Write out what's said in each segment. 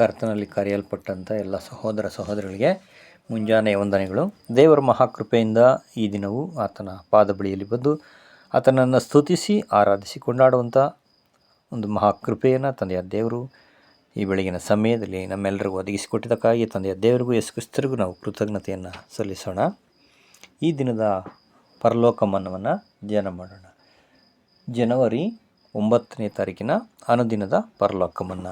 ಕರ್ತನಲ್ಲಿ ಕರೆಯಲ್ಪಟ್ಟಂಥ ಎಲ್ಲ ಸಹೋದರ ಸಹೋದರಿಗಳಿಗೆ ಮುಂಜಾನೆ ವಂದನೆಗಳು. ದೇವರ ಮಹಾಕೃಪೆಯಿಂದ ಈ ದಿನವೂ ಆತನ ಪಾದ ಬಳಿಯಲ್ಲಿ ಬಂದು ಆತನನ್ನು ಸ್ತುತಿಸಿ ಆರಾಧಿಸಿ ಕೊಂಡಾಡುವಂಥ ಒಂದು ಮಹಾಕೃಪೆಯನ್ನು ತಂದೆಯ ದೇವರು ಈ ಬೆಳಗಿನ ಸಮಯದಲ್ಲಿ ನಮ್ಮೆಲ್ಲರಿಗೂ ಒದಗಿಸಿಕೊಟ್ಟಿದ್ದಕ್ಕಾಗಿ ತಂದೆಯ ದೇವರಿಗೂ ಯಶಸ್ತರಿಗೂ ನಾವು ಕೃತಜ್ಞತೆಯನ್ನು ಸಲ್ಲಿಸೋಣ. ಈ ದಿನದ ಪರಲೋಕ ಮನ್ನವನ್ನು ಧ್ಯಾನ ಮಾಡೋಣ. ಜನವರಿ ಒಂಬತ್ತನೇ ತಾರೀಕಿನ ಅನುದಿನದ ಪರಲೋಕ ಮನ್ನ.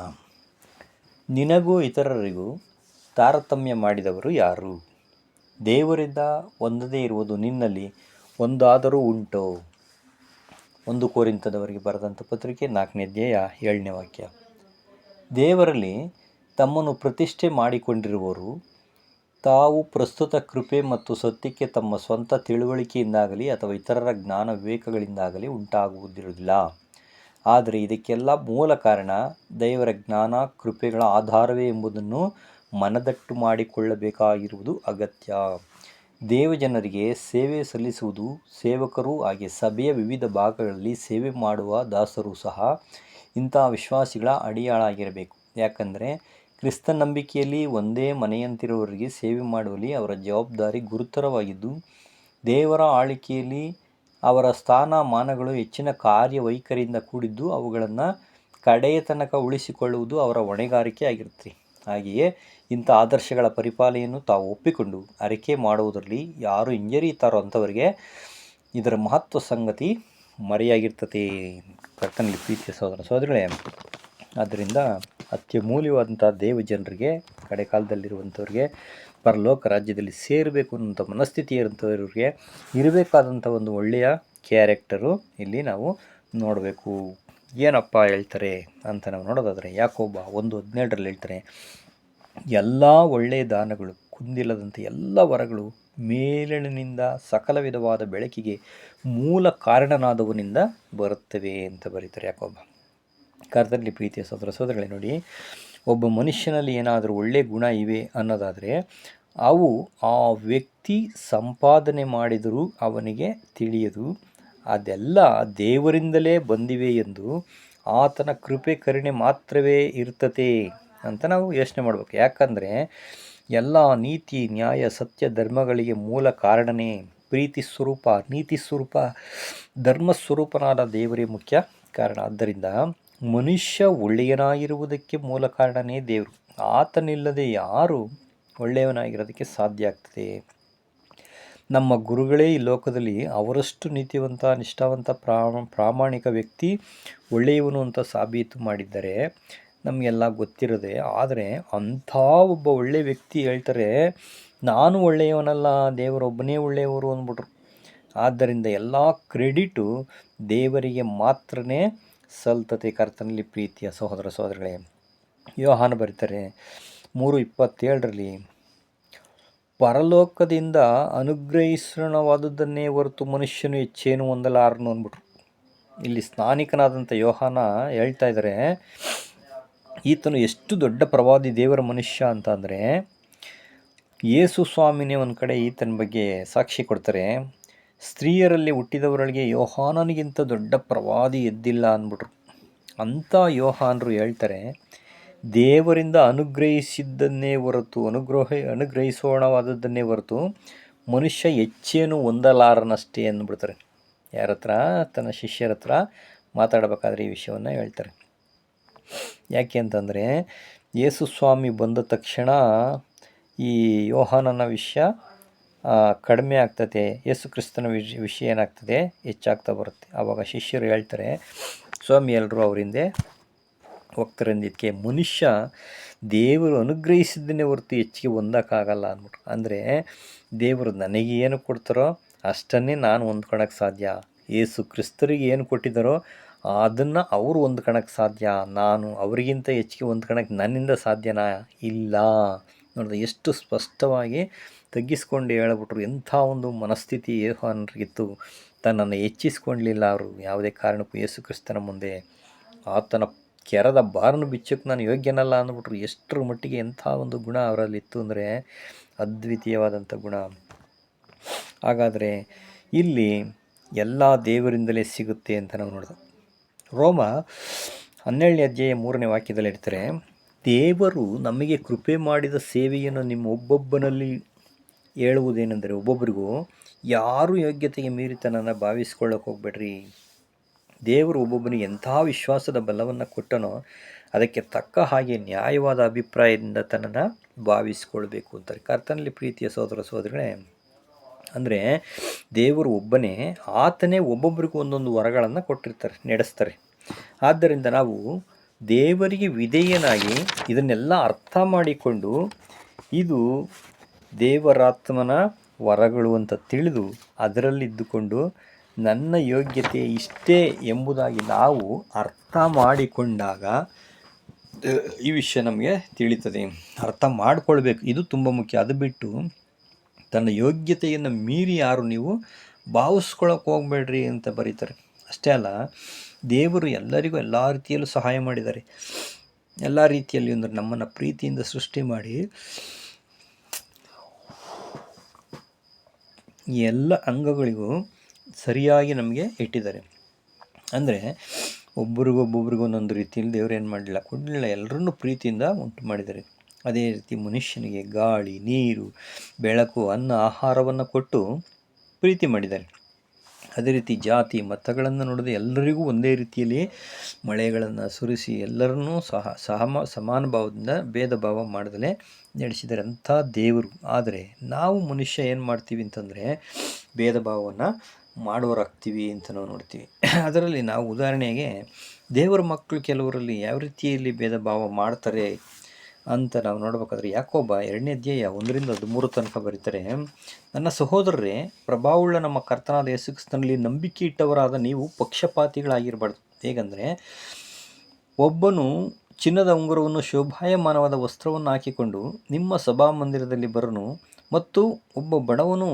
ನಿನಗೂ ಇತರರಿಗೂ ತಾರತಮ್ಯ ಮಾಡಿದವರು ಯಾರು? ದೇವರಿಂದ ಒಂದದೇ ಇರುವುದು ನಿನ್ನಲ್ಲಿ ಒಂದಾದರೂ ಉಂಟೋ? ಒಂದು ಕೋರಿಂತದವರಿಗೆ ಬರೆದಂಥ ಪತ್ರಿಕೆ ನಾಲ್ಕನೇ ಅಧ್ಯಾಯ ಏಳನೇ ವಾಕ್ಯ. ದೇವರಲ್ಲಿ ತಮ್ಮನ್ನು ಪ್ರತಿಷ್ಠೆ ಮಾಡಿಕೊಂಡಿರುವವರು ತಾವು ಪ್ರಸ್ತುತ ಕೃಪೆ ಮತ್ತು ಸತ್ಯಕ್ಕೆ ತಮ್ಮ ಸ್ವಂತ ತಿಳುವಳಿಕೆಯಿಂದಾಗಲಿ ಅಥವಾ ಇತರರ ಜ್ಞಾನ ವಿವೇಕಗಳಿಂದಾಗಲಿ ಉಂಟಾಗುವುದಿರುವುದಿಲ್ಲ. ಆದರೆ ಇದಕ್ಕೆಲ್ಲ ಮೂಲ ಕಾರಣ ದೇವರ ಜ್ಞಾನ, ಕೃಪೆಗಳ ಆಧಾರವೇ ಎಂಬುದನ್ನು ಮನದಟ್ಟು ಮಾಡಿಕೊಳ್ಳಬೇಕಾಗಿರುವುದು ಅಗತ್ಯ. ದೇವಜನರಿಗೆ ಸೇವೆ ಸಲ್ಲಿಸುವುದು ಸೇವಕರು ಹಾಗೆ ಸಭೆಯ ವಿವಿಧ ಭಾಗಗಳಲ್ಲಿ ಸೇವೆ ಮಾಡುವ ದಾಸರು ಸಹ ಇಂತಹ ವಿಶ್ವಾಸಿಗಳ ಅಡಿಯಾಳಾಗಿರಬೇಕು. ಯಾಕಂದರೆ ಕ್ರಿಸ್ತ ನಂಬಿಕೆಯಲ್ಲಿ ಒಂದೇ ಮನೆಯಂತಿರುವವರಿಗೆ ಸೇವೆ ಮಾಡುವಲ್ಲಿ ಅವರ ಜವಾಬ್ದಾರಿ ಗುರುತರವಾಗಿದ್ದು, ದೇವರ ಆಳ್ವಿಕೆಯಲ್ಲಿ ಅವರ ಸ್ಥಾನಮಾನಗಳು ಹೆಚ್ಚಿನ ಕಾರ್ಯವೈಖರಿಯಿಂದ ಕೂಡಿದ್ದು ಅವುಗಳನ್ನು ಕಡೆಯ ತನಕ ಉಳಿಸಿಕೊಳ್ಳುವುದು ಅವರ ಹೊಣೆಗಾರಿಕೆ ಆಗಿರುತ್ತೆ. ಹಾಗೆಯೇ ಇಂಥ ಆದರ್ಶಗಳ ಪರಿಪಾಲನೆಯನ್ನು ತಾವು ಒಪ್ಪಿಕೊಂಡು ಅರಿಕೆ ಮಾಡುವುದರಲ್ಲಿ ಯಾರು ಹಿಂಜರಿತಾರೋ ಅಂಥವರಿಗೆ ಇದರ ಮಹತ್ವ ಸಂಗತಿ ಮರೆಯಾಗಿರ್ತತಿ ಕರ್ತನಲ್ಲಿ ಪ್ರೀತಿಯ ಸಹೋದರ ಸಹೋದರಗಳೇ. ಆದ್ದರಿಂದ ಅತ್ಯಮೂಲ್ಯವಾದಂಥ ದೇವ ಜನರಿಗೆ ಕಡೆ ಕಾಲದಲ್ಲಿರುವಂಥವ್ರಿಗೆ ಪರಲೋಕ ರಾಜ್ಯದಲ್ಲಿ ಸೇರಬೇಕು ಅನ್ನೋಂಥ ಮನಸ್ಥಿತಿ ಇರುವಂಥವ್ರಿಗೆ ಇರಬೇಕಾದಂಥ ಒಂದು ಒಳ್ಳೆಯ ಕ್ಯಾರೆಕ್ಟರು ಇಲ್ಲಿ ನಾವು ನೋಡಬೇಕು. ಏನಪ್ಪ ಹೇಳ್ತಾರೆ ಅಂತ ನಾವು ನೋಡೋದಾದರೆ ಯಾಕೊಬ್ಬ ಒಂದು ಹದಿನೇಳರಲ್ಲಿ ಹೇಳ್ತಾರೆ, ಎಲ್ಲ ಒಳ್ಳೆಯ ದಾನಗಳು, ಕುಂದಿಲ್ಲದಂಥ ಎಲ್ಲ ವರಗಳು ಮೇಲಿನಿಂದ ಸಕಲ ವಿಧವಾದ ಬೆಳಕಿಗೆ ಮೂಲ ಕಾರಣನಾದವನಿಂದ ಬರುತ್ತವೆ ಅಂತ ಬರೀತಾರೆ ಯಾಕೊಬ್ಬ ಕರ್ತನಲ್ಲಿ ಪ್ರೀತಿಯ ಸೋದರ ಸೋದರಗಳೇ ನೋಡಿ ಒಬ್ಬ ಮನುಷ್ಯನಲ್ಲಿ ಏನಾದರೂ ಒಳ್ಳೆಯ ಗುಣ ಇವೆ ಅನ್ನೋದಾದರೆ, ಅವು ಆ ವ್ಯಕ್ತಿ ಸಂಪಾದನೆ ಮಾಡಿದರೂ ಅವನಿಗೆ ತಿಳಿಯದು. ಅದೆಲ್ಲ ದೇವರಿಂದಲೇ ಬಂದಿವೆ ಎಂದು ಆತನ ಕೃಪೆ, ಕರುಣೆ ಮಾತ್ರವೇ ಇರ್ತತೆ ಅಂತ ನಾವು ಯೋಚನೆ ಮಾಡಬೇಕು. ಯಾಕಂದರೆ, ಎಲ್ಲ ನೀತಿ, ನ್ಯಾಯ, ಸತ್ಯ ಧರ್ಮಗಳಿಗೆ ಮೂಲ ಕಾರಣನೇ ಪ್ರೀತಿ ಸ್ವರೂಪ, ನೀತಿ ಸ್ವರೂಪ, ಧರ್ಮ ಸ್ವರೂಪನಾದ ದೇವರೇ ಮುಖ್ಯ ಕಾರಣ. ಆದ್ದರಿಂದ ಮನುಷ್ಯ ಒಳ್ಳೆಯನಾಗಿರುವುದಕ್ಕೆ ಮೂಲ ಕಾರಣನೇ ದೇವರು. ಆತನಿಲ್ಲದೆ ಯಾರು ಒಳ್ಳೆಯವನಾಗಿರೋದಕ್ಕೆ ಸಾಧ್ಯ ಆಗ್ತದೆ? ನಮ್ಮ ಗುರುಗಳೇ ಈ ಲೋಕದಲ್ಲಿ ಅವರಷ್ಟು ನೀತಿವಂತ, ನಿಷ್ಠಾವಂತ, ಪ್ರಾಮ, ಪ್ರಾಮಾಣಿಕ ವ್ಯಕ್ತಿ, ಒಳ್ಳೆಯವನು ಅಂತ ಸಾಬೀತು ಮಾಡಿದ್ದಾರೆ. ನಮಗೆಲ್ಲ ಗೊತ್ತಿರದೆ, ಆದರೆ ಅಂಥ ಒಬ್ಬ ಒಳ್ಳೆಯ ವ್ಯಕ್ತಿ ಹೇಳ್ತಾರೆ, ನಾನು ಒಳ್ಳೆಯವನಲ್ಲ, ದೇವರೊಬ್ಬನೇ ಒಳ್ಳೆಯವರು ಅಂದ್ಬಿಟ್ರು. ಆದ್ದರಿಂದ ಎಲ್ಲ ಕ್ರೆಡಿಟು ದೇವರಿಗೆ ಮಾತ್ರನೇ ಸಲ್ತತೆ ಕರ್ತನಲ್ಲಿ ಪ್ರೀತಿಯ ಸಹೋದರ ಸಹೋದರಿಗಳೇ, ಯೋಹಾನ ಬರೀತಾರೆ ಮೂರು ಇಪ್ಪತ್ತೇಳರಲ್ಲಿ, ಪರಲೋಕದಿಂದ ಅನುಗ್ರಹಿಸಣವಾದದ್ದನ್ನೇ ಹೊರತು ಮನುಷ್ಯನು ಹೆಚ್ಚೇನು ಹೊಂದಲಾರನು ಅಂದ್ಬಿಟ್ರು. ಇಲ್ಲಿ ಸ್ನಾನಿಕನಾದಂಥ ಯೋಹಾನ ಹೇಳ್ತಾ ಇದ್ದಾರೆ, ಈತನು ಎಷ್ಟು ದೊಡ್ಡ ಪ್ರವಾದಿ ದೇವರ ಮನುಷ್ಯ ಅಂತ ಅಂದರೆ, ಯೇಸು ಸ್ವಾಮಿನೇ ಒಂದು ಕಡೆ ಈತನ ಬಗ್ಗೆ ಸಾಕ್ಷಿ ಕೊಡ್ತಾರೆ. ಸ್ತ್ರೀಯರಲ್ಲಿ ಹುಟ್ಟಿದವರೊಳಗೆ ಯೋಹಾನನಿಗಿಂತ ದೊಡ್ಡ ಪ್ರವಾದಿ ಎದ್ದಿಲ್ಲ ಅಂದ್ಬಿಟ್ರು. ಅಂಥ ಯೋಹಾನರು ಹೇಳ್ತಾರೆ, ದೇವರಿಂದ ಅನುಗ್ರಹಿಸಿದ್ದನ್ನೇ ಹೊರತು, ಅನುಗ್ರಹ, ಅನುಗ್ರಹಿಸೋಣವಾದದ್ದನ್ನೇ ಹೊರತು ಮನುಷ್ಯ ಹೆಚ್ಚೇನು ಹೊಂದಲಾರನಷ್ಟೇ ಅಂದ್ಬಿಡ್ತಾರೆ. ಯಾರ ಹತ್ರ ತನ್ನ ಶಿಷ್ಯರ ಹತ್ರ ಮಾತಾಡಬೇಕಾದ್ರೆ ಈ ವಿಷಯವನ್ನು ಹೇಳ್ತಾರೆ. ಯಾಕೆ ಅಂತಂದರೆ, ಯೇಸು ಸ್ವಾಮಿ ಬಂದ ತಕ್ಷಣ ಈ ಯೋಹಾನನ ವಿಷಯ ಕಡಿಮೆ ಆಗ್ತದೆ. ಯೇಸು ಕ್ರಿಸ್ತನ ವಿಷ, ವಿಷಯ ಏನಾಗ್ತದೆ? ಹೆಚ್ಚಾಗ್ತಾ ಬರುತ್ತೆ. ಆವಾಗ ಶಿಷ್ಯರು ಹೇಳ್ತಾರೆ, ಸ್ವಾಮಿ ಎಲ್ಲರೂ ಅವರಿಂದ ಹೋಗ್ತಾರೆ ಅಂದಿದ್ದಕ್ಕೆ ಮನುಷ್ಯ ದೇವರು ಅನುಗ್ರಹಿಸಿದ್ದನ್ನೇ ಹೊರತು ಹೆಚ್ಚಿಗೆ ಹೊಂದೋಕ್ಕಾಗಲ್ಲ ಅಂದ್ಬಿಟ್ಟು ಅಂದರೆ ದೇವರು ನನಗೆ ಏನು ಕೊಡ್ತಾರೋ ಅಷ್ಟನ್ನೇ ನಾನು ಹೊಂದ್ಕೊಳಕ್ಕೆ ಸಾಧ್ಯ. ಏಸು ಕ್ರಿಸ್ತರಿಗೆ ಏನು ಕೊಟ್ಟಿದ್ದಾರೋ ಅದನ್ನು ಅವರು ಹೊಂದ್ಕೊಳಕ್ಕೆ ಸಾಧ್ಯ. ನಾನು ಅವರಿಗಿಂತ ಹೆಚ್ಚಿಗೆ ಹೊಂದ್ಕೊಳಕ್ಕೆ ನನ್ನಿಂದ ಸಾಧ್ಯನಾ? ಇಲ್ಲ. ನೋಡಿದ್ರೆ ಎಷ್ಟು ಸ್ಪಷ್ಟವಾಗಿ ತಗ್ಗಿಸ್ಕೊಂಡು ಹೇಳ್ಬಿಟ್ರು. ಎಂಥ ಒಂದು ಮನಸ್ಥಿತಿ ಯೋಹಾನರಿಗಿತ್ತು ತನ್ನನ್ನು ಹೆಚ್ಚಿಸ್ಕೊಳ್ಲಿಲ್ಲ ಅವರು. ಯಾವುದೇ ಕಾರಣಕ್ಕೂ ಯೇಸು ಕ್ರಿಸ್ತನ ಮುಂದೆ ಆತನ ಕೆರದ ಬಾರನ್ನು ಬಿಚ್ಚಕ್ಕೆ ನಾನು ಯೋಗ್ಯನಲ್ಲ ಅಂದ್ಬಿಟ್ರು. ಎಷ್ಟರ ಮಟ್ಟಿಗೆ ಎಂಥ ಒಂದು ಗುಣ ಅವರಲ್ಲಿತ್ತು ಅಂದರೆ ಅದ್ವಿತೀಯವಾದಂಥ ಗುಣ. ಹಾಗಾದರೆ ಇಲ್ಲಿ ಎಲ್ಲ ದೇವರಿಂದಲೇ ಸಿಗುತ್ತೆ ಅಂತ ನಾವು ನೋಡಿದೆ. ರೋಮ ಹನ್ನೆರಡನೇ ಅಧ್ಯಾಯ ಮೂರನೇ ವಾಕ್ಯದಲ್ಲಿ ಇರ್ತಾರೆ ದೇವರು ನಮಗೆ ಕೃಪೆ ಮಾಡಿದ ಸೇವೆಯನ್ನು ನಿಮ್ಮ ಒಬ್ಬೊಬ್ಬನಲ್ಲಿ ಹೇಳುವುದೇನೆಂದರೆ ಒಬ್ಬೊಬ್ಬರಿಗೂ ಯಾರು ಯೋಗ್ಯತೆಗೆ ಮೀರಿತನನ್ನು ಭಾವಿಸ್ಕೊಳ್ಳೋಕೆ ಹೋಗ್ಬೇಡ್ರಿ. ದೇವರು ಒಬ್ಬೊಬ್ಬನಿಗೆ ಎಂಥ ವಿಶ್ವಾಸದ ಬಲವನ್ನು ಕೊಟ್ಟನೋ ಅದಕ್ಕೆ ತಕ್ಕ ಹಾಗೆ ನ್ಯಾಯವಾದ ಅಭಿಪ್ರಾಯದಿಂದ ತನ್ನನ್ನು ಭಾವಿಸ್ಕೊಳ್ಬೇಕು ಅಂತಾರೆ ಕರ್ತನಲ್ಲಿ ಪ್ರೀತಿಯ ಸೋದರ ಸೋದರಿಗಳೇ ಅಂದರೆ ದೇವರು ಒಬ್ಬನೇ, ಆತನೇ ಒಬ್ಬೊಬ್ಬರಿಗೂ ಒಂದೊಂದು ವರಗಳನ್ನು ಕೊಟ್ಟಿರ್ತಾರೆ, ನಡೆಸ್ತಾರೆ. ಆದ್ದರಿಂದ ನಾವು ದೇವರಿಗೆ ವಿಧೇಯನಾಗಿ ಇದನ್ನೆಲ್ಲ ಅರ್ಥ ಮಾಡಿಕೊಂಡು ಇದು ದೇವರಾತ್ಮನ ವರಗಳು ಅಂತ ತಿಳಿದು ಅದರಲ್ಲಿದ್ದುಕೊಂಡು ನನ್ನ ಯೋಗ್ಯತೆ ಇಷ್ಟೇ ಎಂಬುದಾಗಿ ನಾವು ಅರ್ಥ ಮಾಡಿಕೊಂಡಾಗ ಈ ವಿಷಯ ನಮಗೆ ತಿಳಿತದೆ. ಅರ್ಥ ಮಾಡಿಕೊಳ್ಬೇಕು. ಇದು ತುಂಬ ಮುಖ್ಯ. ಅದು ಬಿಟ್ಟು ತನ್ನ ಯೋಗ್ಯತೆಯನ್ನು ಮೀರಿ ಯಾರು ನೀವು ಭಾವಿಸ್ಕೊಳಕ್ಕೆ ಹೋಗ್ಬೇಡ್ರಿ ಅಂತ ಬರೀತಾರೆ. ಅಷ್ಟೇ ಅಲ್ಲ, ದೇವರು ಎಲ್ಲರಿಗೂ ಎಲ್ಲ ರೀತಿಯಲ್ಲೂ ಸಹಾಯ ಮಾಡಿದ್ದಾರೆ. ಎಲ್ಲ ರೀತಿಯಲ್ಲಿ ಅಂದರೆ ನಮ್ಮನ್ನು ಪ್ರೀತಿಯಿಂದ ಸೃಷ್ಟಿ ಮಾಡಿ ಎಲ್ಲ ಅಂಗಗಳಿಗೂ ಸರಿಯಾಗಿ ನಮಗೆ ಇಟ್ಟಿದ್ದಾರೆ. ಅಂದರೆ ಒಬ್ರಿಗೊಬ್ಬೊಬ್ರಿಗೂ ಒಂದೊಂದು ರೀತಿಯಲ್ಲಿ ದೇವ್ರು ಏನು ಮಾಡಲಿಲ್ಲ, ಕೊಡಲಿಲ್ಲ ಎಲ್ಲರನ್ನೂ ಪ್ರೀತಿಯಿಂದ ಉಂಟು ಮಾಡಿದ್ದಾರೆ. ಅದೇ ರೀತಿ ಮನುಷ್ಯನಿಗೆ ಗಾಳಿ, ನೀರು, ಬೆಳಕು, ಅನ್ನ, ಆಹಾರವನ್ನು ಕೊಟ್ಟು ಪ್ರೀತಿ ಮಾಡಿದ್ದಾರೆ. ಅದೇ ರೀತಿ ಜಾತಿ, ಮತಗಳನ್ನು ನೋಡದೆ ಎಲ್ಲರಿಗೂ ಒಂದೇ ರೀತಿಯಲ್ಲಿ ಮಳೆಗಳನ್ನು ಸುರಿಸಿ ಎಲ್ಲರನ್ನೂ ಸಹ, ಸಹಮ, ಸಮಾನ ಭಾವದಿಂದ ಭೇದ ಭಾವ ಮಾಡದಲೇ ನಡೆಸಿದರೆ ಅಂಥ ದೇವರು. ಆದರೆ ನಾವು ಮನುಷ್ಯ ಏನು ಮಾಡ್ತೀವಿ ಅಂತಂದರೆ ಭೇದ ಭಾವವನ್ನು ಮಾಡೋರಾಗ್ತೀವಿ ಅಂತ ನಾವು ನೋಡ್ತೀವಿ. ಅದರಲ್ಲಿ ನಾವು ಉದಾಹರಣೆಗೆ ದೇವರ ಮಕ್ಕಳು ಕೆಲವರಲ್ಲಿ ಯಾವ ರೀತಿಯಲ್ಲಿ ಭೇದ ಭಾವ ಮಾಡ್ತಾರೆ ಅಂತ ನಾವು ನೋಡಬೇಕಾದ್ರೆ ಯಾಕೋಬ ಎರಡನೇ ಅಧ್ಯಾಯ ಒಂದರಿಂದ ಹದಿಮೂರು ತನಕ ಬರೀತಾರೆ, ನನ್ನ ಸಹೋದರರೇ ಪ್ರಭಾವವುಳ್ಳ ನಮ್ಮ ಕರ್ತನಾದ ಯೇಸುಕ್ರಿಸ್ತನಲ್ಲಿ ನಂಬಿಕೆ ಇಟ್ಟವರಾದ ನೀವು ಪಕ್ಷಪಾತಿಗಳಾಗಿರಬಾರ್ದು. ಹೇಗಂದರೆ, ಒಬ್ಬನು ಚಿನ್ನದ ಉಂಗುರವನ್ನು ಶೋಭಾಯಮಾನವಾದ ವಸ್ತ್ರವನ್ನು ಹಾಕಿಕೊಂಡು ನಿಮ್ಮ ಸಭಾ ಮಂದಿರದಲ್ಲಿ ಬರನು ಮತ್ತು ಒಬ್ಬ ಬಡವನು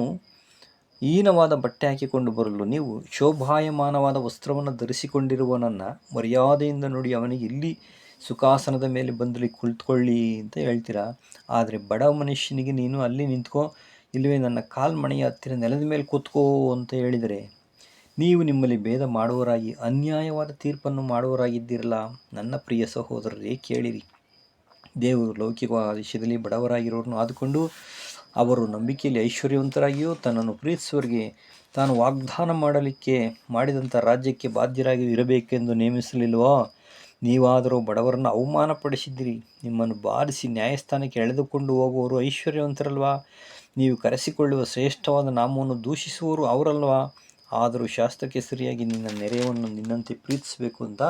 ಹೀನವಾದ ಬಟ್ಟೆ ಹಾಕಿಕೊಂಡು ಬರಲು ನೀವು ಶೋಭಾಯಮಾನವಾದ ವಸ್ತ್ರವನ್ನು ಧರಿಸಿಕೊಂಡಿರುವನನ್ನು ಮರ್ಯಾದೆಯಿಂದ ನೋಡಿ ಅವನಿಗೆ ಇಲ್ಲಿ ಸುಖಾಸನದ ಮೇಲೆ ಬಂದಲ್ಲಿ ಕುಳಿತುಕೊಳ್ಳಿ ಅಂತ ಹೇಳ್ತೀರಾ? ಆದರೆ ಬಡ ಮನುಷ್ಯನಿಗೆ ನೀನು ಅಲ್ಲಿ ನಿಂತ್ಕೋ, ಇಲ್ಲವೇ ನನ್ನ ಕಾಲ್ಮಣೆಯ ಹತ್ತಿರ ನೆಲದ ಮೇಲೆ ಕೂತ್ಕೋ ಅಂತ ಹೇಳಿದರೆ, ನೀವು ನಿಮ್ಮಲ್ಲಿ ಭೇದ ಮಾಡುವರಾಗಿ ಅನ್ಯಾಯವಾದ ತೀರ್ಪನ್ನು ಮಾಡುವರಾಗಿದ್ದೀರಲ್ಲ ನನ್ನ ಪ್ರಿಯ ಸಹೋದರರೇ, ಕೇಳಿರಿ. ದೇವರು ಲೌಕಿಕ ವಿಷಯದಲ್ಲಿ ಬಡವರಾಗಿರೋರನ್ನು ಆದುಕೊಂಡು, ಅವರು ನಂಬಿಕೆಯಲ್ಲಿ ಐಶ್ವರ್ಯವಂತರಾಗಿಯೂ, ತನ್ನನ್ನು ಪ್ರೀತಿಸುವರಿಗೆ ತಾನು ವಾಗ್ದಾನ ಮಾಡಲಿಕ್ಕೆ, ಮಾಡಿದಂಥ ರಾಜ್ಯಕ್ಕೆ ಬಾಧ್ಯರಾಗಿ ಇರಬೇಕೆಂದು ನೇಮಿಸಲಿಲ್ವೋ ನೀವಾದರೂ ಬಡವರನ್ನು ಅವಮಾನಪಡಿಸಿದ್ದೀರಿ. ನಿಮ್ಮನ್ನು ಬಾರಿಸಿ ನ್ಯಾಯಸ್ಥಾನಕ್ಕೆ ಎಳೆದುಕೊಂಡು ಹೋಗುವವರು ಐಶ್ವರ್ಯವಂತರಲ್ವಾ? ನೀವು ಕರೆಸಿಕೊಳ್ಳುವ ಶ್ರೇಷ್ಠವಾದ ನಾಮವನ್ನು ದೂಷಿಸುವವರು ಅವರಲ್ವಾ? ಆದರೂ ಶಾಸ್ತ್ರಕ್ಕೆ ಸರಿಯಾಗಿ ನಿನ್ನ ನೆರೆಯವನ್ನು ನಿನ್ನಂತೆ ಪ್ರೀತಿಸಬೇಕು ಅಂತ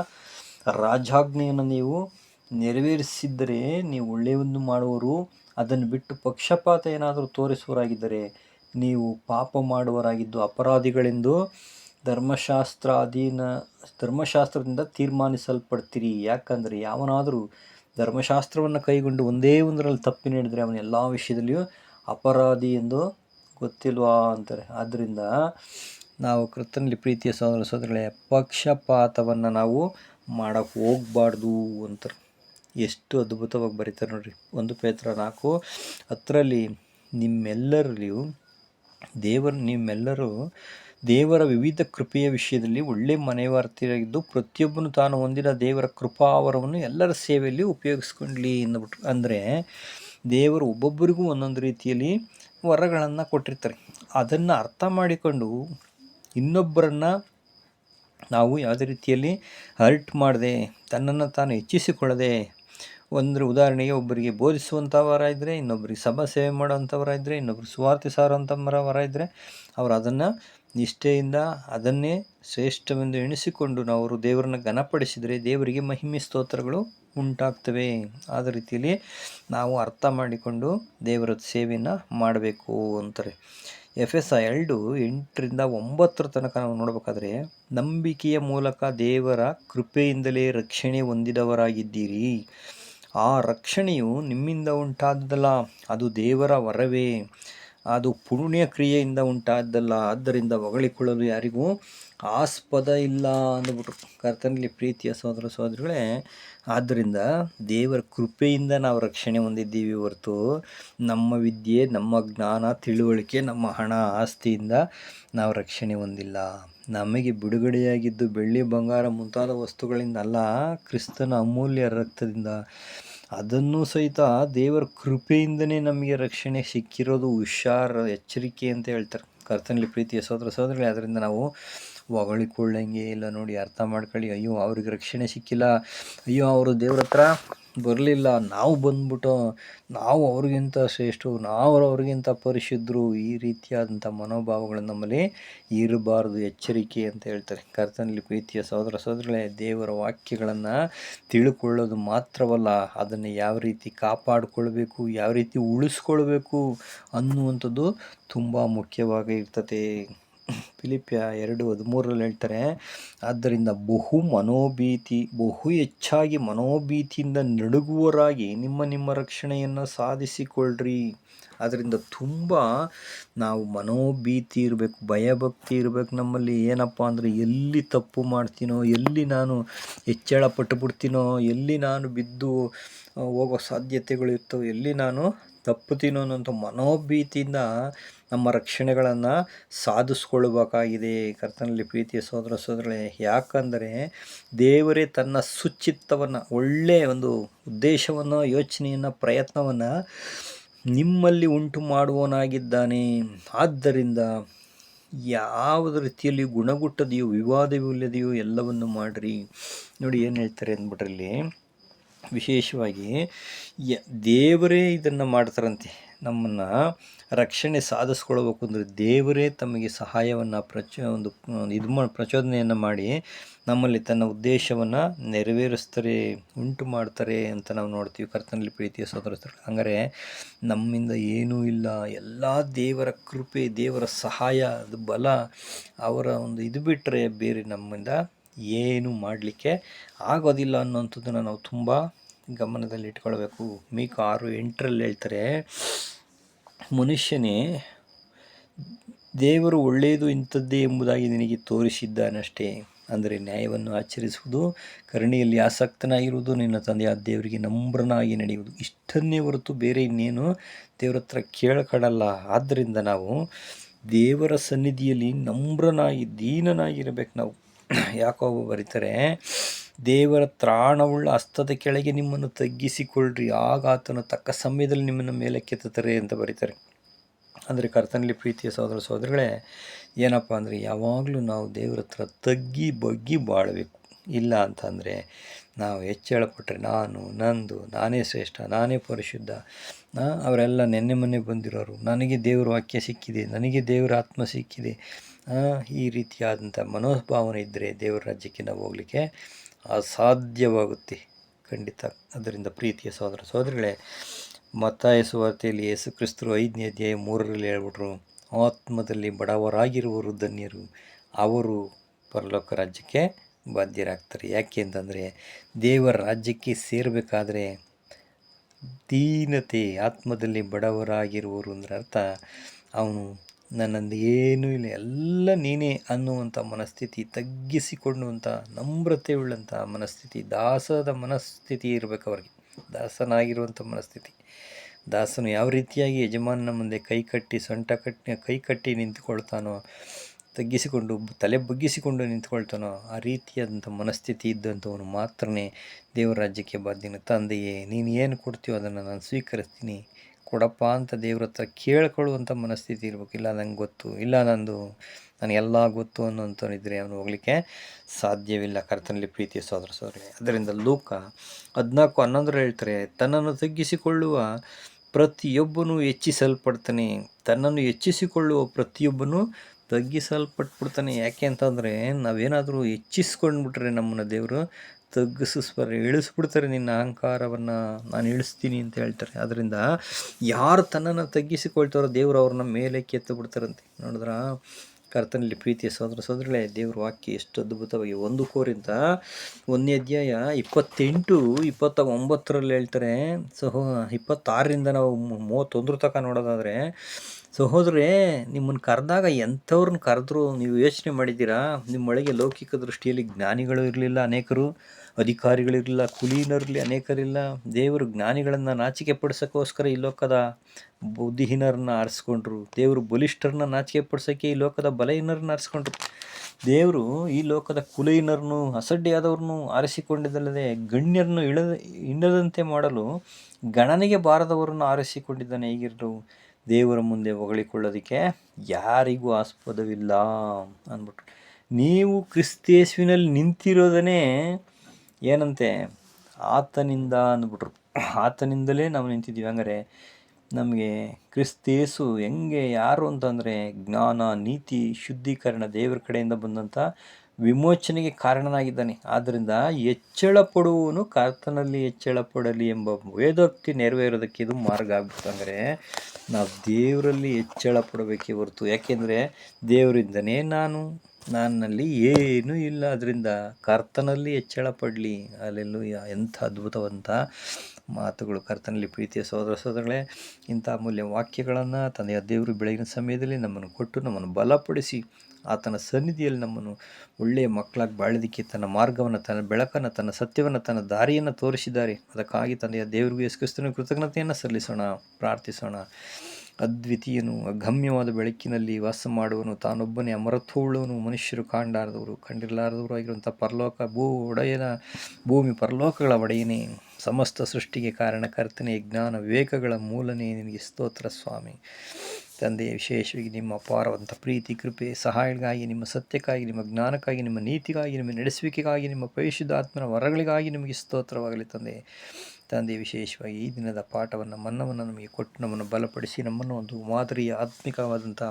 ರಾಜಾಜ್ಞೆಯನ್ನು ನೀವು ನೆರವೇರಿಸಿದ್ದರೆ ನೀವು ಒಳ್ಳೆಯವನ್ನು ಮಾಡುವರು ಅದನ್ನು ಬಿಟ್ಟು ಪಕ್ಷಪಾತ ಏನಾದರೂ ತೋರಿಸುವರಾಗಿದ್ದರೆ ನೀವು ಪಾಪ ಮಾಡುವರಾಗಿದ್ದು ಅಪರಾಧಿಗಳೆಂದು ಧರ್ಮಶಾಸ್ತ್ರ ಅಧೀನ ಧರ್ಮಶಾಸ್ತ್ರದಿಂದ ತೀರ್ಮಾನಿಸಲ್ಪಡ್ತೀರಿ. ಯಾಕಂದರೆ ಯಾವನಾದರೂ ಧರ್ಮಶಾಸ್ತ್ರವನ್ನು ಕೈಗೊಂಡು ಒಂದೇ ಒಂದರಲ್ಲಿ ತಪ್ಪಿ ನೀಡಿದರೆ ಅವನ ಎಲ್ಲ ವಿಷಯದಲ್ಲಿಯೂ ಅಪರಾಧಿ ಎಂದು ಗೊತ್ತಿಲ್ವಾ ಅಂತಾರೆ. ಆದ್ದರಿಂದ ನಾವು ಕೃತನಲ್ಲಿ ಪ್ರೀತಿಯ ಸೋದರ ಸೋದರಗಳೇ ಪಕ್ಷಪಾತವನ್ನು ನಾವು ಮಾಡೋಕ್ಕೆ ಹೋಗಬಾರ್ದು ಅಂತಾರೆ. ಎಷ್ಟು ಅದ್ಭುತವಾಗಿ ಬರೀತಾರೆ ನೋಡಿರಿ. ಒಂದು ಪೇತ್ರ ನಾಲ್ಕು, ಹತ್ತರಲ್ಲಿ ನಿಮ್ಮೆಲ್ಲರಲ್ಲಿಯೂ ದೇವರು ನಿಮ್ಮೆಲ್ಲರೂ ದೇವರ ವಿವಿಧ ಕೃಪೆಯ ವಿಷಯದಲ್ಲಿ ಒಳ್ಳೆ ಮನೆವಾರ್ತಿಯಾಗಿದ್ದು, ಪ್ರತಿಯೊಬ್ಬನು ತಾನು ಹೊಂದಿದ ದೇವರ ಕೃಪಾವರವನ್ನು ಎಲ್ಲರ ಸೇವೆಯಲ್ಲಿ ಉಪಯೋಗಿಸ್ಕೊಂಡ್ಲಿ ಅಂದ್ಬಿಟ್ರು ಅಂದರೆ ದೇವರು ಒಬ್ಬೊಬ್ಬರಿಗೂ ಒಂದೊಂದು ರೀತಿಯಲ್ಲಿ ವರಗಳನ್ನು ಕೊಟ್ಟಿರ್ತಾರೆ. ಅದನ್ನು ಅರ್ಥ ಮಾಡಿಕೊಂಡು ಇನ್ನೊಬ್ಬರನ್ನು ನಾವು ಯಾವುದೇ ರೀತಿಯಲ್ಲಿ ಹರ್ಟ್ ಮಾಡದೆ, ತನ್ನನ್ನು ತಾನು ಹೆಚ್ಚಿಸಿಕೊಳ್ಳದೆ ಒಂದು ಉದಾಹರಣೆಗೆ ಒಬ್ಬರಿಗೆ ಬೋಧಿಸುವಂಥ ವರ ಇದ್ದರೆ ಇನ್ನೊಬ್ಬರಿಗೆ ಸಭಾ ಸೇವೆ ಮಾಡುವಂಥವರಾಗಿದ್ದರೆ ಇದ್ದರೆ ಇನ್ನೊಬ್ರು ಸ್ವಾರ್ಥಿ ಸಾರುವಂಥ ಮರ ಇದ್ದರೆ ಅವರು ಅದನ್ನು ನಿಷ್ಠೆಯಿಂದ ಅದನ್ನೇ ಶ್ರೇಷ್ಠವೆಂದು ಎಣಿಸಿಕೊಂಡು ನಾವು ದೇವರನ್ನು ಘನಪಡಿಸಿದರೆ ದೇವರಿಗೆ ಮಹಿಮೆ ಸ್ತೋತ್ರಗಳು ಉಂಟಾಗ್ತವೆ. ಆದ ರೀತಿಯಲ್ಲಿ ನಾವು ಅರ್ಥ ಮಾಡಿಕೊಂಡು ದೇವರ ಸೇವೆಯನ್ನು ಮಾಡಬೇಕು ಅಂತಾರೆ. ಎಫ್ ಎಸ್ ಎರಡು ಎಂಟರಿಂದ ಒಂಬತ್ತರ ತನಕ ನಾವು ನೋಡಬೇಕಾದ್ರೆ, ನಂಬಿಕೆಯ ಮೂಲಕ ದೇವರ ಕೃಪೆಯಿಂದಲೇ ರಕ್ಷಣೆ ಹೊಂದಿದವರಾಗಿದ್ದೀರಿ. ಆ ರಕ್ಷಣೆಯು ನಿಮ್ಮಿಂದ ಉಂಟಾದದಲ್ಲ, ಅದು ದೇವರ ವರವೇ. ಅದು ಪುಣ್ಯ ಕ್ರಿಯೆಯಿಂದ ಉಂಟಾದ್ದಲ್ಲ, ಆದ್ದರಿಂದ ಹೊಗಳಿಕೊಳ್ಳಲು ಯಾರಿಗೂ ಆಸ್ಪದ ಇಲ್ಲ ಅಂದ್ಬಿಟ್ರು. ಕರ್ತನಲ್ಲಿ ಪ್ರೀತಿಯ ಸೋದರ ಸೋದರಿಗಳೇ, ಆದ್ದರಿಂದ ದೇವರ ಕೃಪೆಯಿಂದ ನಾವು ರಕ್ಷಣೆ ಹೊಂದಿದ್ದೀವಿ ಹೊರತು ನಮ್ಮ ವಿದ್ಯೆ, ನಮ್ಮ ಜ್ಞಾನ, ತಿಳುವಳಿಕೆ, ನಮ್ಮ ಹಣ, ಆಸ್ತಿಯಿಂದ ನಾವು ರಕ್ಷಣೆ ಹೊಂದಿಲ್ಲ. ನಮಗೆ ಬಿಡುಗಡೆಯಾಗಿದ್ದು ಬೆಳ್ಳಿ ಬಂಗಾರ ಮುಂತಾದ ವಸ್ತುಗಳಿಂದಲ್ಲ ಕ್ರಿಸ್ತನ ಅಮೂಲ್ಯ ರಕ್ತದಿಂದ. ಅದನ್ನು ಸಹಿತ ದೇವರ ಕೃಪೆಯಿಂದನೇ ನಮಗೆ ರಕ್ಷಣೆ ಸಿಕ್ಕಿರೋದು ಹುಷಾರ್, ಎಚ್ಚರಿಕೆ ಅಂತ ಹೇಳ್ತಾರೆ. ಕರ್ತನಲ್ಲಿ ಪ್ರೀತಿಯ ಸೋದರ ಸೋದರಿ ಅದರಿಂದ ನಾವು ಹೊಗಳಿಕೊಳ್ಳಂಗೆ ಇಲ್ಲ ನೋಡಿ, ಅರ್ಥ ಮಾಡ್ಕೊಳ್ಳಿ. ಅಯ್ಯೋ, ಅವ್ರಿಗೆ ರಕ್ಷಣೆ ಸಿಕ್ಕಿಲ್ಲ. ಅಯ್ಯೋ, ಅವರು ದೇವ್ರ ಹತ್ರ ಬರಲಿಲ್ಲ. ನಾವು ಬಂದ್ಬಿಟ್ಟು ನಾವು ಅವ್ರಿಗಿಂತ ಶ್ರೇಷ್ಠರು, ನಾವು ಅವ್ರಿಗಿಂತ ಪರಿಶುದ್ಧರು ಈ ರೀತಿಯಾದಂಥ ಮನೋಭಾವಗಳು ನಮ್ಮಲ್ಲಿ ಇರಬಾರ್ದು, ಎಚ್ಚರಿಕೆ ಅಂತ ಹೇಳ್ತಾರೆ. ಕರ್ತನಲ್ಲಿ ಪ್ರೀತಿಯ ಸಹೋದರ ಸಹೋದರಗಳೇ, ದೇವರ ವಾಕ್ಯಗಳನ್ನು ತಿಳ್ಕೊಳ್ಳೋದು ಮಾತ್ರವಲ್ಲ, ಅದನ್ನು ಯಾವ ರೀತಿ ಕಾಪಾಡಿಕೊಳ್ಬೇಕು, ಯಾವ ರೀತಿ ಉಳಿಸ್ಕೊಳ್ಬೇಕು ಅನ್ನುವಂಥದ್ದು ತುಂಬ ಮುಖ್ಯವಾಗಿ ಇರ್ತದೆ. ಫಿಲಿಪಿಯ ಎರಡು ಹದಿಮೂರರಲ್ಲಿ ಹೇಳ್ತಾರೆ, ಆದ್ದರಿಂದ ಬಹು ಮನೋಭೀತಿ, ಬಹು ಹೆಚ್ಚಾಗಿ ಮನೋಭೀತಿಯಿಂದ ನಡುಗುವರಾಗಿ ನಿಮ್ಮ ನಿಮ್ಮ ರಕ್ಷಣೆಯನ್ನು ಸಾಧಿಸಿಕೊಳ್ಳ್ರಿ ಅದರಿಂದ ತುಂಬ ನಾವು ಮನೋಭೀತಿ ಇರಬೇಕು, ಭಯಭಕ್ತಿ ಇರಬೇಕು ನಮ್ಮಲ್ಲಿ. ಏನಪ್ಪ ಅಂದರೆ, ಎಲ್ಲಿ ತಪ್ಪು ಮಾಡ್ತೀನೋ, ಎಲ್ಲಿ ನಾನು ಹೆಚ್ಚಳ ಪಟ್ಟು ಬಿಡ್ತೀನೋ ಎಲ್ಲಿ ನಾನು ಬಿದ್ದು ಹೋಗೋ ಸಾಧ್ಯತೆಗಳು ಇರ್ತವೆ, ಎಲ್ಲಿ ನಾನು ತಪ್ಪುತ್ತೀನೋ ಅನ್ನೋಂಥ ಮನೋಭೀತಿಯಿಂದ ನಮ್ಮ ರಕ್ಷಣೆಗಳನ್ನು ಸಾಧಿಸ್ಕೊಳ್ಬೇಕಾಗಿದೆ. ಕರ್ತನಲ್ಲಿ ಪ್ರೀತಿಯ ಸೋದರ ಸೋದರಳೆ ಯಾಕಂದರೆ ದೇವರೇ ತನ್ನ ಸುಚಿತ್ತವನ್ನು ಒಳ್ಳೆಯ ಒಂದು ಉದ್ದೇಶವನ್ನು, ಯೋಚನೆಯನ್ನು, ಪ್ರಯತ್ನವನ್ನು ನಿಮ್ಮಲ್ಲಿ ಉಂಟು ಮಾಡುವವನಾಗಿದ್ದಾನೆ. ಆದ್ದರಿಂದ ಯಾವ ರೀತಿಯಲ್ಲಿ ಗುಣಗುಟ್ಟದೆಯೋ, ವಿವಾದವಿಲ್ಲದೆಯೋ ಎಲ್ಲವನ್ನು ಮಾಡಿರಿ. ನೋಡಿ ಏನು ಹೇಳ್ತಾರೆ ಅಂದ್ಬಿಟ್ರಲ್ಲಿ ವಿಶೇಷವಾಗಿ ಯ ದೇವರೇ ಇದನ್ನು ಮಾಡ್ತಾರಂತೆ. ನಮ್ಮನ್ನು ರಕ್ಷಣೆ ಸಾಧಿಸ್ಕೊಳ್ಬೇಕು ಅಂದರೆ ದೇವರೇ ತಮಗೆ ಸಹಾಯವನ್ನು ಪ್ರಚೋ ಒಂದು ಇದು ಮಾಡಿ ಪ್ರಚೋದನೆಯನ್ನು ಮಾಡಿ ನಮ್ಮಲ್ಲಿ ತನ್ನ ಉದ್ದೇಶವನ್ನು ನೆರವೇರಿಸ್ತಾರೆ, ಉಂಟು ಮಾಡ್ತಾರೆ ಅಂತ ನಾವು ನೋಡ್ತೀವಿ. ಕರ್ತನಲ್ಲಿ ಪ್ರೀತಿಯ ಸೋದರಿಸ್ತಾರೆ ಹಂಗಾರೆ ನಮ್ಮಿಂದ ಏನೂ ಇಲ್ಲ. ಎಲ್ಲ ದೇವರ ಕೃಪೆ, ದೇವರ ಸಹಾಯ ಬಲ ಅವರ ಒಂದು ಇದು ಬಿಟ್ಟರೆ ಬೇರೆ ನಮ್ಮಿಂದ ಏನು ಮಾಡಲಿಕ್ಕೆ ಆಗೋದಿಲ್ಲ ಅನ್ನೋಂಥದ್ದನ್ನು ನಾವು ತುಂಬ ಗಮನದಲ್ಲಿ ಇಟ್ಕೊಳ್ಬೇಕು. ಮೀಕ ಆರು ಎಂಟರಲ್ಲಿ ಹೇಳ್ತಾರೆ, ಮನುಷ್ಯನೇ, ದೇವರು ಒಳ್ಳೆಯದು ಇಂಥದ್ದೇ ಎಂಬುದಾಗಿ ನಿನಗೆ ತೋರಿಸಿದ್ದಾನಷ್ಟೇ. ಅಂದರೆ ನ್ಯಾಯವನ್ನು ಆಚರಿಸುವುದು, ಕರುಣೆಯಲ್ಲಿ ಆಸಕ್ತನಾಗಿರುವುದು ನಿನ್ನ ತಂದೆಯ ದೇವರಿಗೆ ನಮ್ರನಾಗಿ ನಡೆಯುವುದು. ಇಷ್ಟನ್ನೇ ಹೊರತು ಬೇರೆ ಇನ್ನೇನು ದೇವರ ಹತ್ರ ಕೇಳ್ಕೊಡಲ್ಲ ಆದ್ದರಿಂದ ನಾವು ದೇವರ ಸನ್ನಿಧಿಯಲ್ಲಿ ನಮ್ರನಾಗಿ ದೀನನಾಗಿರಬೇಕು ನಾವು. ಯಾಕೋ ಬರೀತಾರೆ, ದೇವರ ತ್ರಾಣವುಳ್ಳ ಹಸ್ತದ ಕೆಳಗೆ ನಿಮ್ಮನ್ನು ತಗ್ಗಿಸಿಕೊಳ್ಳ್ರಿ ಆಗ ಆತನು ತಕ್ಕ ಸಮಯದಲ್ಲಿ ನಿಮ್ಮನ್ನು ಮೇಲೆ ಕೆತ್ತುತ್ತಾರೆ ಅಂತ ಬರೀತಾರೆ. ಅಂದರೆ ಕರ್ತನಲ್ಲಿ ಪ್ರೀತಿಯ ಸಹೋದರ ಸಹೋದರಗಳೇ, ಏನಪ್ಪ ಅಂದರೆ ಯಾವಾಗಲೂ ನಾವು ದೇವರ ಹತ್ರ ತಗ್ಗಿ ಬಗ್ಗಿ ಬಾಳಬೇಕು. ಇಲ್ಲ ಅಂತಂದರೆ ನಾವು ಹೆಚ್ಚಳಪಟ್ಟರೆ ನಾನು, ನಂದು, ನಾನೇ ಶ್ರೇಷ್ಠ, ನಾನೇ ಪರಿಶುದ್ಧ ಅವರೆಲ್ಲ ನೆನ್ನೆ ಮೊನ್ನೆ ಬಂದಿರೋರು, ನನಗೆ ದೇವರ ವಾಕ್ಯ ಸಿಕ್ಕಿದೆ, ನನಗೆ ದೇವರ ಆತ್ಮ ಸಿಕ್ಕಿದೆ ಈ ರೀತಿಯಾದಂಥ ಮನೋಭಾವನೆ ಇದ್ದರೆ ದೇವರ ರಾಜ್ಯಕ್ಕೆ ನಾವು ಹೋಗಲಿಕ್ಕೆ ಅಸಾಧ್ಯವಾಗುತ್ತೆ. ಖಂಡಿತ. ಅದರಿಂದ ಪ್ರೀತಿಯ ಸಹೋದರ ಸಹೋದರಿಗಳೇ, ಮತ್ತಾಯ ಸುವಾರ್ತೆಯಲ್ಲಿ ಯೇಸು ಕ್ರಿಸ್ತರು ಐದನೇ ಅಧ್ಯಾಯ ಮೂರರಲ್ಲಿ ಹೇಳ್ಬಿಟ್ರು, ಆತ್ಮದಲ್ಲಿ ಬಡವರಾಗಿರುವರು ಧನ್ಯರು, ಅವರು ಪರಲೋಕ ರಾಜ್ಯಕ್ಕೆ ಬಾಧ್ಯರಾಗ್ತಾರೆ. ಯಾಕೆ ಅಂತಂದರೆ, ದೇವರ ರಾಜ್ಯಕ್ಕೆ ಸೇರಬೇಕಾದ್ರೆ ದೀನತೆ, ಆತ್ಮದಲ್ಲಿ ಬಡವರಾಗಿರುವರು ಅಂದ್ರೆ ಅರ್ಥ, ಅವನು ನನ್ನದು ಏನೂ ಇಲ್ಲ, ಎಲ್ಲ ನೀನೇ ಅನ್ನುವಂಥ ಮನಸ್ಥಿತಿ ತಗ್ಗಿಸಿಕೊಳ್ಳುವಂಥ ನಮ್ರತೆ ಉಳ್ಳಂಥ ಮನಸ್ಥಿತಿ, ದಾಸದ ಮನಸ್ಥಿತಿ ಇರಬೇಕು ಅವರಿಗೆ. ದಾಸನಾಗಿರುವಂಥ ಮನಸ್ಥಿತಿ. ದಾಸನು ಯಾವ ರೀತಿಯಾಗಿ ಯಜಮಾನನ ಮುಂದೆ ಕೈ ಕಟ್ಟಿ, ಸೊಂಟ ಕಟ್ಟಿ, ಕೈ ಕಟ್ಟಿ ನಿಂತುಕೊಳ್ತಾನೋ, ತಗ್ಗಿಸಿಕೊಂಡು, ತಲೆ ಬಗ್ಗಿಸಿಕೊಂಡು ನಿಂತ್ಕೊಳ್ತಾನೋ, ಆ ರೀತಿಯಾದಂಥ ಮನಸ್ಥಿತಿ ಇದ್ದಂಥವನು ಮಾತ್ರನೇ ದೇವರ ರಾಜ್ಯಕ್ಕೆ ಬಾಧ್ಯನ. ತಂದೆಯೇ, ನೀನು ಏನು ಕೊಡ್ತೀಯೋ ಅದನ್ನು ನಾನು ಸ್ವೀಕರಿಸ್ತೀನಿ. ಕೊಡಪ್ಪ ಅಂತ ದೇವ್ರ ಹತ್ರ ಕೇಳ್ಕೊಳ್ಳುವಂಥ ಮನಸ್ಥಿತಿ ಇರಬೇಕು. ಇಲ್ಲ ನಂಗೆ ಗೊತ್ತು, ಇಲ್ಲ ನಂದು ನನಗೆಲ್ಲ ಗೊತ್ತು ಅನ್ನೋಂಥವನಿದ್ರೆ ಅವನು ಹೋಗಲಿಕ್ಕೆ ಸಾಧ್ಯವಿಲ್ಲ. ಕರ್ತನಲ್ಲಿ ಪ್ರೀತಿಯ ಸೋದರ ಸೋದರಿ, ಅದರಿಂದ ಲೋಕ ಹದಿನಾಲ್ಕು ಹನ್ನೊಂದರ ಹೇಳ್ತಾರೆ, ತನ್ನನ್ನು ತಗ್ಗಿಸಿಕೊಳ್ಳುವ ಪ್ರತಿಯೊಬ್ಬನೂ ಹೆಚ್ಚಿಸಲ್ಪಡ್ತಾನೆ. ತನ್ನನ್ನು ಹೆಚ್ಚಿಸಿಕೊಳ್ಳುವ ಪ್ರತಿಯೊಬ್ಬನು ತಗ್ಗಿಸಲ್ಪಟ್ಬಿಡ್ತಾನೆ. ಯಾಕೆ ಅಂತಂದರೆ ನಾವೇನಾದರೂ ಹೆಚ್ಚಿಸ್ಕೊಂಡ್ಬಿಟ್ರೆ ನಮ್ಮನ್ನು ದೇವರು ತಗ್ಗಿಸ್ಬಾರೆ ಇಳಿಸ್ಬಿಡ್ತಾರೆ ನಿನ್ನ ಅಹಂಕಾರವನ್ನು ನಾನು ಇಳಿಸ್ತೀನಿ ಅಂತ ಹೇಳ್ತಾರೆ. ಅದರಿಂದ ಯಾರು ತನ್ನನ್ನು ತಗ್ಗಿಸಿಕೊಳ್ತಾರೋ ದೇವರು ಅವ್ರನ್ನ ಮೇಲೆ ಕೆತ್ತು ಬಿಡ್ತಾರಂತೆ. ನೋಡಿದ್ರ ಕರ್ತನಲ್ಲಿ ಪ್ರೀತಿಯ ಸೋದರ ಸೋದರಳೆ ದೇವರು ವಾಕ್ಯ ಎಷ್ಟು ಅದ್ಭುತವಾಗಿ ಒಂದು ಕೋರಿಂದ ಒಂದನೇ ಅಧ್ಯಾಯ ಇಪ್ಪತ್ತೆಂಟು ಇಪ್ಪತ್ತ ಒಂಬತ್ತರಲ್ಲಿ ಹೇಳ್ತಾರೆ, ಸಹೋ, ಇಪ್ಪತ್ತಾರರಿಂದ ನಾವು ಮೂವತ್ತೊಂದರ ತನಕ ನೋಡೋದಾದರೆ, ಸಹೋದರೇ, ನಿಮ್ಮನ್ನು ಕರೆದಾಗ ಎಂಥವ್ರನ್ನ ಕರೆದ್ರು ನೀವು ಯೋಚನೆ ಮಾಡಿದ್ದೀರಾ? ನಿಮ್ಮೊಳಗೆ ಲೌಕಿಕ ದೃಷ್ಟಿಯಲ್ಲಿ ಜ್ಞಾನಿಗಳು ಇರಲಿಲ್ಲ ಅನೇಕರು. ಅಧಿಕಾರಿಗಳಿರಲಿಲ್ಲ ಕುಲೀನರಿರಲಿ ಅನೇಕರಿಲ್ಲ. ದೇವರು ಜ್ಞಾನಿಗಳನ್ನು ನಾಚಿಕೆ ಪಡಿಸೋಕ್ಕೋಸ್ಕರ ಈ ಲೋಕದ ಬುದ್ಧಿಹೀನರನ್ನ ಆರಿಸ್ಕೊಂಡ್ರು. ದೇವರು ಬಲಿಷ್ಠರನ್ನ ನಾಚಿಕೆ ಪಡಿಸೋಕ್ಕೆ ಈ ಲೋಕದ ಬಲಹೀನರನ್ನ ಆರಿಸ್ಕೊಂಡ್ರು. ದೇವರು ಈ ಲೋಕದ ಕುಲಹೀನರನ್ನು, ಅಸಡ್ಡೆಯಾದವ್ರನ್ನು ಆರಿಸಿಕೊಂಡಿದ್ದಲ್ಲದೆ ಗಣ್ಯರನ್ನು ಇಳದ ಇಳದಂತೆ ಮಾಡಲು ಗಣನೆಗೆ ಬಾರದವರನ್ನು ಆರಿಸಿಕೊಂಡಿದ್ದಾನೆ. ಹೀಗಿರಲು ದೇವರ ಮುಂದೆ ಹೊಗಳಿಕೊಳ್ಳೋದಕ್ಕೆ ಯಾರಿಗೂ ಆಸ್ಪದವಿಲ್ಲ ಅಂದ್ಬಿಟ್ರು. ನೀವು ಕ್ರಿಸ್ತೇಸುವಿನಲ್ಲಿ ನಿಂತಿರೋದನ್ನೇ ಏನಂತೆ? ಆತನಿಂದ ಅಂದ್ಬಿಟ್ರು. ಆತನಿಂದಲೇ ನಾವು ನಿಂತಿದ್ದೀವಿ. ಹಂಗಾರೆ ನಮಗೆ ಕ್ರಿಸ್ತೇಸು ಹೆಂಗೆ, ಯಾರು ಅಂತಂದರೆ ಜ್ಞಾನ, ನೀತಿ, ಶುದ್ಧೀಕರಣ ದೇವರ ಕಡೆಯಿಂದ ಬಂದಂಥ ವಿಮೋಚನೆಗೆ ಕಾರಣನಾಗಿದ್ದಾನೆ. ಆದ್ದರಿಂದ ಹೆಚ್ಚಳ ಪಡುವನು ಕರ್ತನಲ್ಲಿ ಹೆಚ್ಚಳ ಪಡಲಿ ಎಂಬ ವೇದೋಕ್ತಿ ನೆರವೇರೋದಕ್ಕೆ ಇದು ಮಾರ್ಗ ಆಗ್ಬಿಟ್ಟು ಅಂದರೆ ನಾವು ದೇವರಲ್ಲಿ ಹೆಚ್ಚಳ ಪಡಬೇಕೇ ಹೊರತು. ಯಾಕೆಂದರೆ ದೇವರಿಂದನೇ ನಾನು ನನ್ನಲ್ಲಿ ಏನೂ ಇಲ್ಲ. ಅದರಿಂದ ಕರ್ತನಲ್ಲಿ ಹೆಚ್ಚಳ ಪಡಲಿ. ಅಲ್ಲೆಲ್ಲೂ ಎಂಥ ಅದ್ಭುತವಂತ ಮಾತುಗಳು ಕರ್ತನಲ್ಲಿ ಪ್ರೀತಿಯ ಸೋದರ ಸೋದರಗಳೇ ಇಂಥ ಅಮೂಲ್ಯ ವಾಕ್ಯಗಳನ್ನು ತಂದೆಯ ದೇವರು ಬೆಳಗಿನ ಸಮಯದಲ್ಲಿ ನಮ್ಮನ್ನು ಕೊಟ್ಟು ನಮ್ಮನ್ನು ಬಲಪಡಿಸಿ ಆತನ ಸನ್ನಿಧಿಯಲ್ಲಿ ನಮ್ಮನ್ನು ಒಳ್ಳೆಯ ಮಕ್ಕಳಾಗಿ ಬಾಳೋದಕ್ಕೆ ತನ್ನ ಮಾರ್ಗವನ್ನು, ತನ್ನ ಬೆಳಕನ್ನು, ತನ್ನ ಸತ್ಯವನ್ನು, ತನ್ನ ದಾರಿಯನ್ನು ತೋರಿಸಿದ್ದಾರೆ. ಅದಕ್ಕಾಗಿ ತಂದೆಯ ದೇವರಿಗೂ ಯೇಸುಕ್ರಿಸ್ತನ ಕೃತಜ್ಞತೆಯನ್ನು ಸಲ್ಲಿಸೋಣ, ಪ್ರಾರ್ಥಿಸೋಣ. ಅದ್ವಿತೀಯನು, ಅಗಮ್ಯವಾದ ಬೆಳಕಿನಲ್ಲಿ ವಾಸ ಮಾಡುವನು, ತಾನೊಬ್ಬನೇ ಅಮರತ್ವವುಳ್ಳವನು ಮನುಷ್ಯರು ಕಾಣಲಾರದವರು, ಕಂಡಿರಲಾರದವರು ಆಗಿರುವಂಥ ಪರಲೋಕ ಭೂ ಒಡೆಯನ, ಭೂಮಿ ಪರಲೋಕಗಳ ಒಡೆಯನೇ. ಸಮಸ್ತ ಸೃಷ್ಟಿಗೆ ಕಾರಣಕರ್ತನೇ ಜ್ಞಾನ ವಿವೇಕಗಳ ಮೂಲನೇ ನಿನಗೆ ಸ್ತೋತ್ರ ಸ್ವಾಮಿ. ತಂದೆ ವಿಶೇಷವಾಗಿ ನಿಮ್ಮ ಅಪಾರವಂತ ಪ್ರೀತಿ, ಕೃಪೆ ಸಹಾಯಕ್ಕಾಗಿ ನಿಮ್ಮ ಸತ್ಯಕ್ಕಾಗಿ, ನಿಮ್ಮ ಜ್ಞಾನಕ್ಕಾಗಿ, ನಿಮ್ಮ ನೀತಿಗಾಗಿ, ನಿಮ್ಮ ನಡೆಸುವಿಕೆಗಾಗಿ, ನಿಮ್ಮ ಪರಿಶುದ್ಧಾತ್ಮನ ವರಗಳಿಗಾಗಿ ನಿಮಗೆ ಸ್ತೋತ್ರವಾಗಲಿ ತಂದೆ. ತಂದೆ ವಿಶೇಷವಾಗಿ ಈ ದಿನದ ಪಾಠವನ್ನು ಮನ್ನವನ್ನು ನಮಗೆ ಕೊಟ್ಟು ನಮ್ಮನ್ನು ಬಲಪಡಿಸಿ ನಮ್ಮನ್ನು ಒಂದು ಮಾದರಿಯ ಆತ್ಮಿಕವಾದಂಥ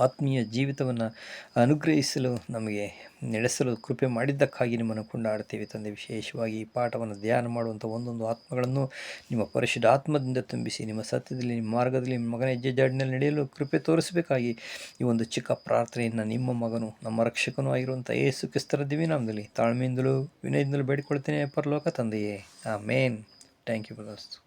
ಆತ್ಮೀಯ ಜೀವಿತವನ್ನು ಅನುಗ್ರಹಿಸಲು ನಮಗೆ ನಡೆಸಲು ಕೃಪೆ ಮಾಡಿದ್ದಕ್ಕಾಗಿ ನಿಮ್ಮನ್ನು ಕೊಂಡಾಡ್ತೇವೆ ತಂದೆ. ವಿಶೇಷವಾಗಿ ಈ ಪಾಠವನ್ನು ಧ್ಯಾನ ಮಾಡುವಂಥ ಒಂದೊಂದು ಆತ್ಮಗಳನ್ನು ನಿಮ್ಮ ಪರಿಶುದ್ಧ ಆತ್ಮದಿಂದ ತುಂಬಿಸಿ ನಿಮ್ಮ ಸತ್ಯದಲ್ಲಿ, ನಿಮ್ಮ ಮಾರ್ಗದಲ್ಲಿ, ನಿಮ್ಮ ಮಗನ ಹೆಜ್ಜೆ ಜಾಡಿನಲ್ಲಿ ನಡೆಯಲು ಕೃಪೆ ತೋರಿಸಬೇಕಾಗಿ ಈ ಒಂದು ಚಿಕ್ಕ ಪ್ರಾರ್ಥನೆಯನ್ನು ನಿಮ್ಮ ಮಗನು, ನಮ್ಮ ರಕ್ಷಕನೂ ಆಗಿರುವಂಥ ಏಸು ಕ್ರಿಸ್ತರ ದಿವಿನಾಮದಲ್ಲಿ ತಾಳ್ಮೆಯಿಂದಲೂ ವಿನಯದಿಂದಲೂ ಬೇಡಿಕೊಳ್ತೇನೆ ಪರಲೋಕ ತಂದೆಯೇ. ಆ ಮೇನ್ ಥ್ಯಾಂಕ್ ಯು ಬ್ರದರ್ಸ್.